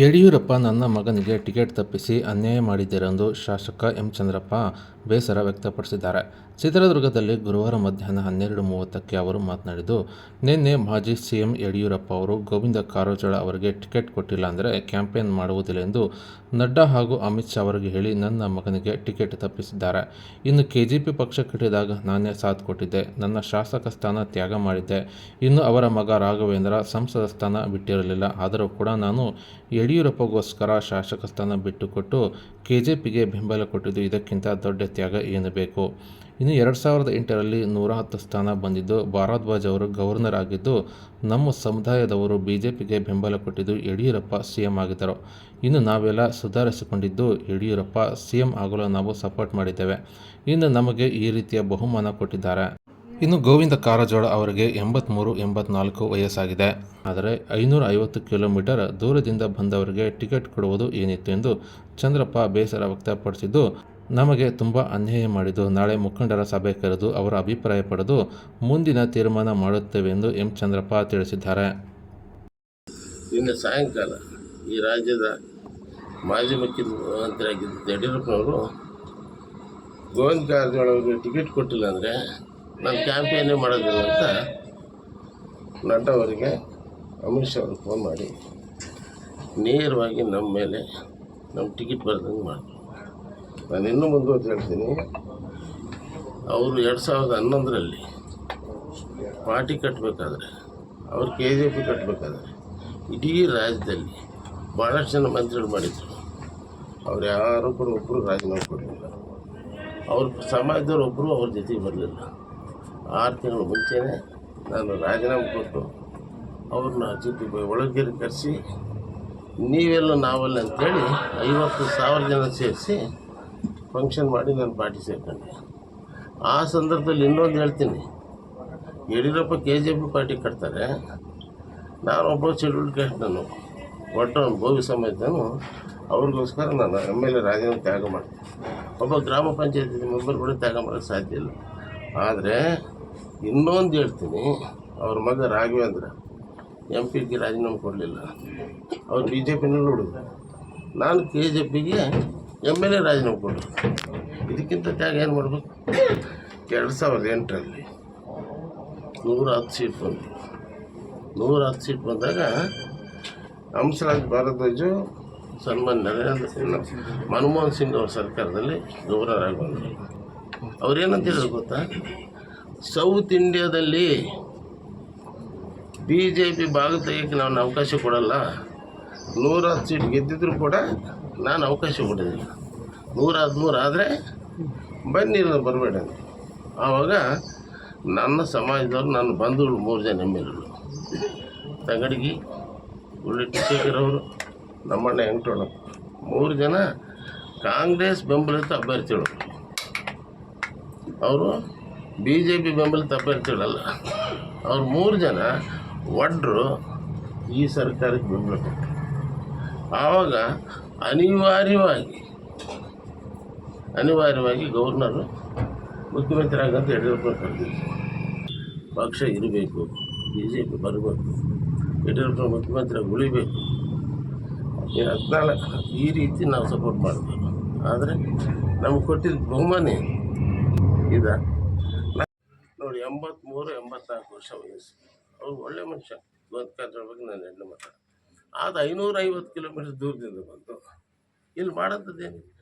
ಯಡಿಯೂರಪ್ಪ ನನ್ನ ಮಗನಿಗೆ ಟಿಕೆಟ್ ತಪ್ಪಿಸಿ ಅನ್ಯಾಯ ಮಾಡಿದ್ದೀರೆಂದು ಶಾಸಕ ಎಂ ಚಂದ್ರಪ್ಪ ಬೇಸರ ವ್ಯಕ್ತಪಡಿಸಿದ್ದಾರೆ. ಚಿತ್ರದುರ್ಗದಲ್ಲಿ ಗುರುವಾರ ಮಧ್ಯಾಹ್ನ ಹನ್ನೆರಡು ಮೂವತ್ತಕ್ಕೆ ಅವರು ಮಾತನಾಡಿದ್ದು, ನಿನ್ನೆ ಮಾಜಿ ಸಿಎಂ ಯಡಿಯೂರಪ್ಪ ಅವರು ಗೋವಿಂದ ಕಾರಜೋಳ ಅವರಿಗೆ ಟಿಕೆಟ್ ಕೊಟ್ಟಿಲ್ಲ ಅಂದರೆ ಕ್ಯಾಂಪೇನ್ ಮಾಡುವುದಿಲ್ಲ ಎಂದು ನಡ್ಡಾ ಹಾಗೂ ಅಮಿತ್ ಶಾ ಅವರಿಗೆ ಹೇಳಿ ನನ್ನ ಮಗನಿಗೆ ಟಿಕೆಟ್ ತಪ್ಪಿಸಿದ್ದಾರೆ. ಇನ್ನು ಕೆಜೆಪಿ ಪಕ್ಷ ಕಟ್ಟಿದಾಗ ನಾನೇ ಸಾಥ್ ಕೊಟ್ಟಿದ್ದೆ. ನನ್ನ ಶಾಸಕ ಸ್ಥಾನ ತ್ಯಾಗ ಮಾಡಿದ್ದೆ. ಇನ್ನು ಅವರ ಮಗ ರಾಘವೇಂದ್ರ ಸಂಸದ ಸ್ಥಾನ ಬಿಟ್ಟಿರಲಿಲ್ಲ. ಆದರೂ ಕೂಡ ನಾನು ಯಡಿಯೂರಪ್ಪಗೋಸ್ಕರ ಶಾಸಕ ಸ್ಥಾನ ಬಿಟ್ಟುಕೊಟ್ಟು ಕೆ ಜೆ ಪಿಗೆ ಬೆಂಬಲ ಕೊಟ್ಟಿದ್ದು ಇದಕ್ಕಿಂತ ದೊಡ್ಡ ತ್ಯಾಗ ಏನು ಬೇಕು ಇನ್ನು ಎರಡು ಸಾವಿರದ ಎಂಟರಲ್ಲಿ ನೂರ ಹತ್ತು ಸ್ಥಾನ ಬಂದಿದ್ದು ಭಾರದ್ವಾಜ್ ಅವರು ಗವರ್ನರ್ ಆಗಿದ್ದು ನಮ್ಮ ಸಮುದಾಯದವರು ಬಿ ಜೆ ಪಿಗೆ ಬೆಂಬಲ ಕೊಟ್ಟಿದ್ದು ಯಡಿಯೂರಪ್ಪ ಸಿ ಎಂ ಆಗಿದ್ದರು. ಇನ್ನು ನಾವೆಲ್ಲ ಸುಧಾರಿಸಿಕೊಂಡಿದ್ದು ಯಡಿಯೂರಪ್ಪ ಸಿ ಎಂ ಆಗಲು ನಾವು ಸಪೋರ್ಟ್ ಮಾಡಿದ್ದೇವೆ. ಇನ್ನು ನಮಗೆ ಈ ರೀತಿಯ ಬಹುಮಾನ ಕೊಟ್ಟಿದ್ದಾರೆ. ಇನ್ನು ಗೋವಿಂದ ಕಾರಜೋಳ ಅವರಿಗೆ ಎಂಬತ್ತ್ಮೂರು ಎಂಬತ್ನಾಲ್ಕು ವಯಸ್ಸಾಗಿದೆ. ಆದರೆ ಐನೂರ ಐವತ್ತು ಕಿಲೋಮೀಟರ್ ದೂರದಿಂದ ಬಂದವರಿಗೆ ಟಿಕೆಟ್ ಕೊಡುವುದು ಏನಿತ್ತು ಎಂದು ಚಂದ್ರಪ್ಪ ಬೇಸರ ವ್ಯಕ್ತಪಡಿಸಿದ್ದು, ನಮಗೆ ತುಂಬ ಅನ್ಯಾಯ ಮಾಡಿದ್ದು, ನಾಳೆ ಮುಖಂಡರ ಸಭೆ ಕರೆದು ಅವರ ಅಭಿಪ್ರಾಯ ಪಡೆದು ಮುಂದಿನ ತೀರ್ಮಾನ ಮಾಡುತ್ತೇವೆ ಎಂದು ಎಂ. ಚಂದ್ರಪ್ಪ ತಿಳಿಸಿದ್ದಾರೆ. ಇನ್ನು ಸಾಯಂಕಾಲ ಈ ರಾಜ್ಯದ ಮಾಜಿ ಮುಖ್ಯಮಂತ್ರಿಯಾಗಿದ್ದ ಯಡಿಯೂರಪ್ಪನವರು ಗೋವಿಂದ ಕಾರಜೋಳ ಟಿಕೆಟ್ ಕೊಟ್ಟಿಲ್ಲ ಅಂದರೆ ನಾನು ಕ್ಯಾಂಪೇನೇ ಮಾಡೋದಿಲ್ಲ ಅಂತ ನಟ ಅವರಿಗೆ ಅಮಿತ್ ಶಾ ಅವ್ರಿಗೆ ಫೋನ್ ಮಾಡಿ, ನೇರವಾಗಿ ನಮ್ಮ ಮೇಲೆ ನಮ್ಮ ಟಿಕೆಟ್ ಬರ್ದಂಗೆ ಮಾಡಿದ್ರು ನಾನು ಇನ್ನೂ ಮುಂದುವರೆದು ಹೇಳ್ತೀನಿ, ಅವರು ಎರಡು ಸಾವಿರದ ಹನ್ನೊಂದರಲ್ಲಿ ಪಾರ್ಟಿ ಕಟ್ಟಬೇಕಾದ್ರೆ ಅವ್ರು ಕೆ ಜಿ ಪಿ ಕಟ್ಟಬೇಕಾದ್ರೆ ಇಡೀ ರಾಜ್ಯದಲ್ಲಿ ಭಾಳಷ್ಟು ಜನ ಮಂತ್ರಿಗಳು ಮಾಡಿದ್ರು. ಅವ್ರು ಯಾರೂ ಕೂಡ ಒಬ್ಬರು ರಾಜೀನಾಮೆ ಕೊಡಲಿಲ್ಲ. ಅವ್ರ ಸಮಾಜದವ್ರು ಒಬ್ಬರು ಅವ್ರ ಜೊತೆಗೆ ಬರಲಿಲ್ಲ. ಆರು ತಿಂಗಳು ಮುಂಚೆನೇ ನಾನು ರಾಜೀನಾಮೆ ಕೊಟ್ಟು ಅವ್ರನ್ನ ಜೊತೆ ಒಳಗೇರಿ ಕರೆಸಿ, ನೀವೆಲ್ಲ ನಾವಲ್ಲ ಅಂತೇಳಿ ಐವತ್ತು ಸಾವಿರ ಜನ ಸೇರಿಸಿ ಫಂಕ್ಷನ್ ಮಾಡಿ ನಾನು ಪಾರ್ಟಿ ಸೇರ್ಕೊಂಡೆ. ಆ ಸಂದರ್ಭದಲ್ಲಿ ಇನ್ನೊಂದು ಹೇಳ್ತೀನಿ. Yeddyurappa K J P party ಕಟ್ತಾರೆ. ನಾನು ಒಬ್ಬ ಶೆಡ್ಯೂಲ್ಡ್ ಕ್ಯಾಸ್ಟ್ ನಾನು. ಒಟ್ಟು ಭೋವಿ ಸಮೇತನು ಅವ್ರಿಗೋಸ್ಕರ ನಾನು ಎಂ ಎಲ್ ಎ ರಾಜೀನಾಮೆ ತ್ಯಾಗ ಮಾಡ್ತೀನಿ. ಒಬ್ಬ ಗ್ರಾಮ ಪಂಚಾಯತಿ ಮೆಂಬರ್ ಕೂಡ ತ್ಯಾಗ ಮಾಡೋಕ್ಕೆ ಸಾಧ್ಯ ಇಲ್ಲ. ಆದರೆ ಇನ್ನೊಂದು ಹೇಳ್ತೀನಿ. ಅವ್ರ ಮಗ ರಾಘವೇಂದ್ರ ಎಂ ಪಿಗೆ ರಾಜೀನಾಮೆ ಕೊಡಲಿಲ್ಲ. ಅವ್ರು ಬಿ ಜೆ ಪಿನಲ್ಲಿ ಹುಡುಗ. ನಾನು ಕೆ ಜೆ ಪಿಗೆ ಎಂ ಎಲ್ ಎ ರಾಜೀನಾಮೆ ಕೊಟ್ಟರು ಇದಕ್ಕಿಂತ ತ್ಯಾಗ ಏನು ಮಾಡಬೇಕು? ಎರಡು ಸಾವಿರದ ಎಂಟರಲ್ಲಿ ನೂರ ಹತ್ತು ಸೀಟ್ ಬಂತು. ನೂರ ಹತ್ತು ಸೀಟ್ ಬಂದಾಗ ಹಂಸರಾಜ್ ಭಾರದ್ವಾಜು ಸನ್ಮಾನ್ ನರೇಂದ್ರ ಸಿಂಗ್, ಮನಮೋಹನ್ ಸಿಂಗ್ ಅವ್ರ ಸರ್ಕಾರದಲ್ಲಿ ಗೌರವರಾಗಿ ಬಂದರು. ಅವ್ರೇನಂತ ಹೇಳಿದ್ರು ಗೊತ್ತಾ? ಸೌತ್ ಇಂಡಿಯಾದಲ್ಲಿ ಬಿ ಜೆ ಪಿ ಭಾಗ ನಾನು ಅವಕಾಶ ಕೊಡಲ್ಲ. ನೂರ ಹತ್ತು ಸೀಟ್ ಗೆದ್ದಿದ್ರು ಕೂಡ ನಾನು ಅವಕಾಶ ಕೊಡೋದಿಲ್ಲ ನೂರ ಹದಿಮೂರು ಆದರೆ ಬನ್ನಿ ಬರಬೇಡ ಆವಾಗ ನನ್ನ ಸಮಾಜದವ್ರು, ನನ್ನ ಬಂಧುಗಳು ಮೂರು ಜನ ಎಂ ಎಲ್ ತಗಡಗಿ ಅವರು ನಮ್ಮಣ್ಣ ವೆಂಕಟರಮಣಪ್ಪ ಮೂರು ಜನ ಕಾಂಗ್ರೆಸ್ ಬೆಂಬಲಿತ ಅಭ್ಯರ್ಥಿಗಳು. ಅವರು ಬಿ ಜೆ ಪಿ ಬೆಂಬಲಿತ ಅಭ್ಯರ್ಥಿಗಳಲ್ಲ ಅವ್ರು ಮೂರು ಜನ ಒಡ್ರು ಈ ಸರ್ಕಾರಕ್ಕೆ ಬೆಂಬಲ ಕೊಟ್ಟರು ಆವಾಗ ಅನಿವಾರ್ಯವಾಗಿ ಅನಿವಾರ್ಯವಾಗಿ ಗವರ್ನರು ಮುಖ್ಯಮಂತ್ರಿ ಆಗಂತ ಯಡಿಯೂರಪ್ಪ ಕರೆದಿದ್ದರು ಪಕ್ಷ ಇರಬೇಕು ಬಿ ಜೆ ಪಿ ಬರಬೇಕು, ಯಡಿಯೂರಪ್ಪ ಮುಖ್ಯಮಂತ್ರಿ ಉಳಿಬೇಕು. ಹದಿನಾಲ್ಕು ಈ ರೀತಿ ನಾವು ಸಪೋರ್ಟ್ ಮಾಡಬೇಕು. ಆದರೆ ನಮ್ಗೆ ಕೊಟ್ಟಿದ್ದ ಬಹುಮಾನ ಇದ ಎಂಬತ್ತ್ಮೂರು ಎಂಬತ್ನಾಲ್ಕು ವರ್ಷ ವಯಸ್ಸು. ಅವ್ರು ಒಳ್ಳೆ ಮನುಷ್ಯ. ಗೋದ್ಕಾದ್ರ ಬಗ್ಗೆ ನಾನು ಹೆಣ್ಣು ಮಾತಾಡ ಆದ ಐನೂರೈವತ್ತು ಕಿಲೋಮೀಟರ್ ದೂರದಿಂದ ಬಂದು. ಇಲ್ಲಿ ಮಾಡೋಂಥದ್ದೇನಿದೆ